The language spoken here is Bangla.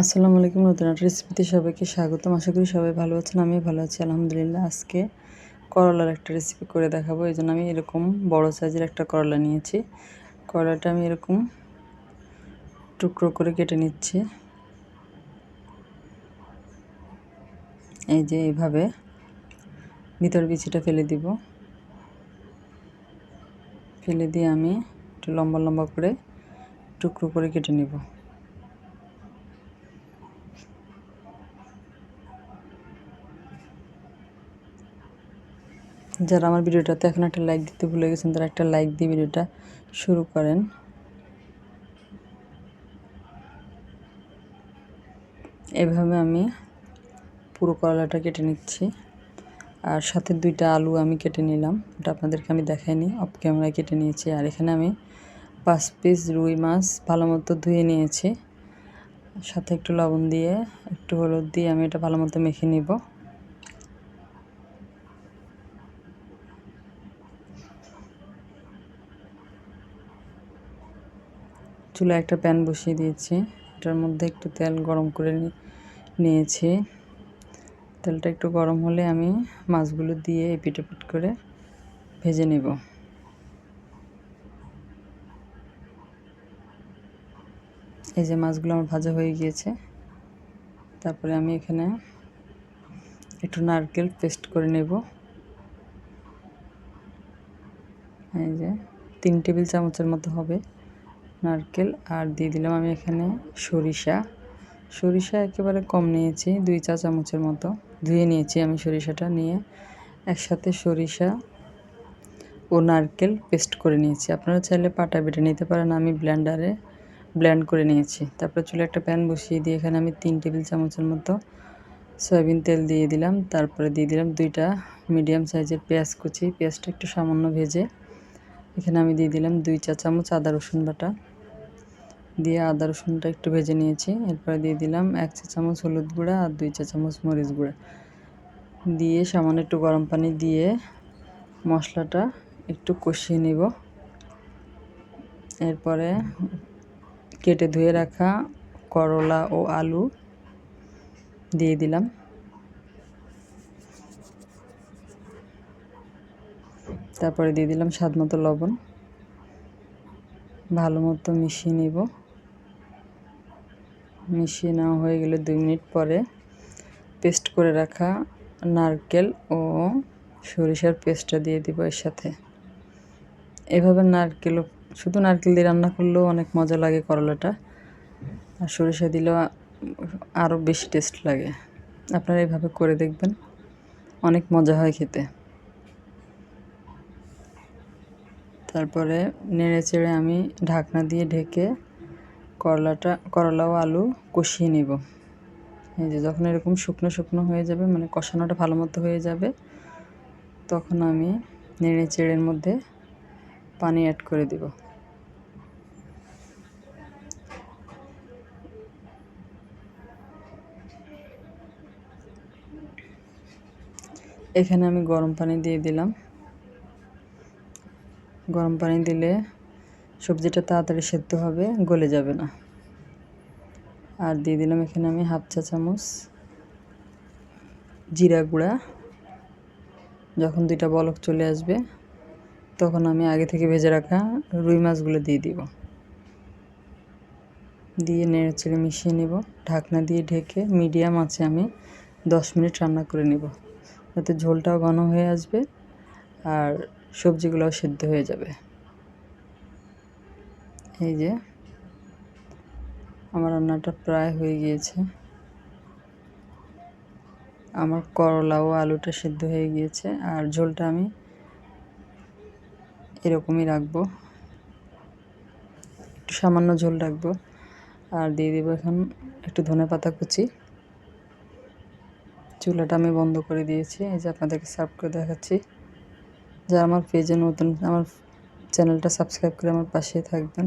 আসসালামু আলাইকুম, নতুন একটা রেসিপিতে সবাইকে স্বাগতম। আশা করি সবাই ভালো আছেন আমি ভালো আছি। আলহামদুলিল্লাহ, আজকে করলার একটা রেসিপি করে দেখাবো। এই জন্য আমি এরকম বড় সাইজের একটা করলা নিয়েছি। করলাটা আমি এরকম টুকরো করে কেটে নিচ্ছি। এই যে এইভাবে ভিতর বিচিটা ফেলে দিব। ফেলে দিয়ে আমি একটু লম্বা লম্বা করে টুকরো করে কেটে নিব। যারা আমার ভিডিওটাতে এখন একটা লাইক দিতে ভুলে গেছেন, তারা একটা লাইক দিয়ে ভিডিওটা শুরু করেন। এভাবে আমি পুরো করলাটা কেটে নিচ্ছি। আর সাথে দুইটা আলু আমি কেটে নিলাম। ওটা আপনাদেরকে আমি দেখাইনি অফ ক্যামেরায় কেটে নিয়েছি। আর এখানে আমি পাঁচ পিস রুই মাছ ভালো মতো ধুয়ে নিয়েছি। সাথে একটু লবণ দিয়ে, একটু হলুদ দিয়ে আমি এটা ভালো মতো মেখে নিব। চুলা একটা প্যান বসিয়ে দিয়েছি। এটার মধ্যে একটু তেল গরম করে নিয়েছি। তেলটা একটু গরম হলে আমি মাছগুলো দিয়ে এপিট এপিট করে ভেজে নেব। এই যে মাছগুলো আমার ভাজা হয়ে গিয়েছে। তারপরে আমি এখানে একটু নারকেল পেস্ট করে নেব। এই যে তিন টেবিল চামচের মতো হবে। নারকেল আর দিয়ে দিলাম আমি এখানে সরিষা। সরিষা একেবারে কম নিয়েছি, দুই চা চামচের মতো। ধুয়ে নিয়েছি আমি সরিষাটা নিয়ে। একসাথে সরিষা ও নারকেল পেস্ট করে নিয়েছি। আপনারা চাইলে পাটা বেটে নিতে পারেন, আমি ব্লেন্ডারে ব্লেন্ড করে নিয়েছি। তারপরে চুলে একটা প্যান বসিয়ে দিয়ে এখানে আমি তিন টেবিল চামচের মতো সয়াবিন তেল দিয়ে দিলাম। তারপরে দিয়ে দিলাম দুইটা মিডিয়াম সাইজের পেঁয়াজ কুচি। পেঁয়াজটা একটু সামান্য ভেজে এখানে আমি দিয়ে দিলাম দুই চা চামচ আদা রসুন বাটা। দিয়ে আদা রসুনটা একটু ভেজে নিয়েছি। এরপরে দিয়ে দিলাম এক চা চামচ হলুদ গুঁড়া আর দুই চা চামচ মরিচ গুঁড়া। দিয়ে সামান্য একটু গরম পানি দিয়ে মশলাটা একটু কষিয়ে নিব। এরপরে কেটে ধুয়ে রাখা করলা ও আলু দিয়ে দিলাম। তারপরে দিয়ে দিলাম স্বাদ মতো লবণ। ভালো মতো মিশিয়ে নিব। মিশিয়ে নেওয়া হয়ে গেলে দুই মিনিট পরে পেস্ট করে রাখা নারকেল ও সরিষার পেস্টটা দিয়ে দিব এর সাথে। এভাবে নারকেল, শুধু নারকেল দিয়ে রান্না করলেও অনেক মজা লাগে করলাটা। আর সরিষা দিলেও আরও বেশি টেস্ট লাগে। আপনারা এভাবে করে দেখবেন, অনেক মজা হয় খেতে। তারপরে নেড়ে চেড়ে আমি ঢাকনা দিয়ে ঢেকে করলাটা করলা ও আলু কষিয়ে নেব। এই যে যখন এরকম শুকনো শুকনো হয়ে যাবে মানে কষানোটা ভালো মতো হয়ে যাবে, তখন আমি নেড়ে চেড়ের মধ্যে পানি অ্যাড করে দেব। এখানে আমি গরম পানি দিয়ে দিলাম। গরম পানি দিলে সবজিটা তাড়াতাড়ি সেদ্ধ হবে, গলে যাবে না। আর দিয়ে দিলাম এখানে আমি হাফ চা চামচ জিরা গুঁড়া। যখন দুইটা বলক চলে আসবে, তখন আমি আগে থেকে ভেজে রাখা রুই মাছগুলো দিয়ে দিব। দিয়ে নেড়ে চেড়ে মিশিয়ে নেব। ঢাকনা দিয়ে ঢেকে মিডিয়াম আছে আমি দশ মিনিট রান্না করে নেব। যাতে ঝোলটাও ঘন হয়ে আসবে আর সবজিগুলোও সেদ্ধ হয়ে যাবে। এই যে, আমার রান্নাটা প্রায় হয়ে গিয়েছে। আমার করলা ও আলুটা সিদ্ধ হয়ে গিয়েছে, আর ঝোলটা আমি এরকমই রাখব। একটু সামান্য ঝোল রাখব, আর দিয়ে দেবো এখন একটু ধনে পাতা কুচি। চুলাটা আমি বন্ধ করে দিয়েছি, এই যে আপনাদেরকে সার্ভ করে দেখাচ্ছি। যা আমার পেজে নতুন, আমার চ্যানেলটা সাবস্ক্রাইব করে আমার পাশে থাকবেন।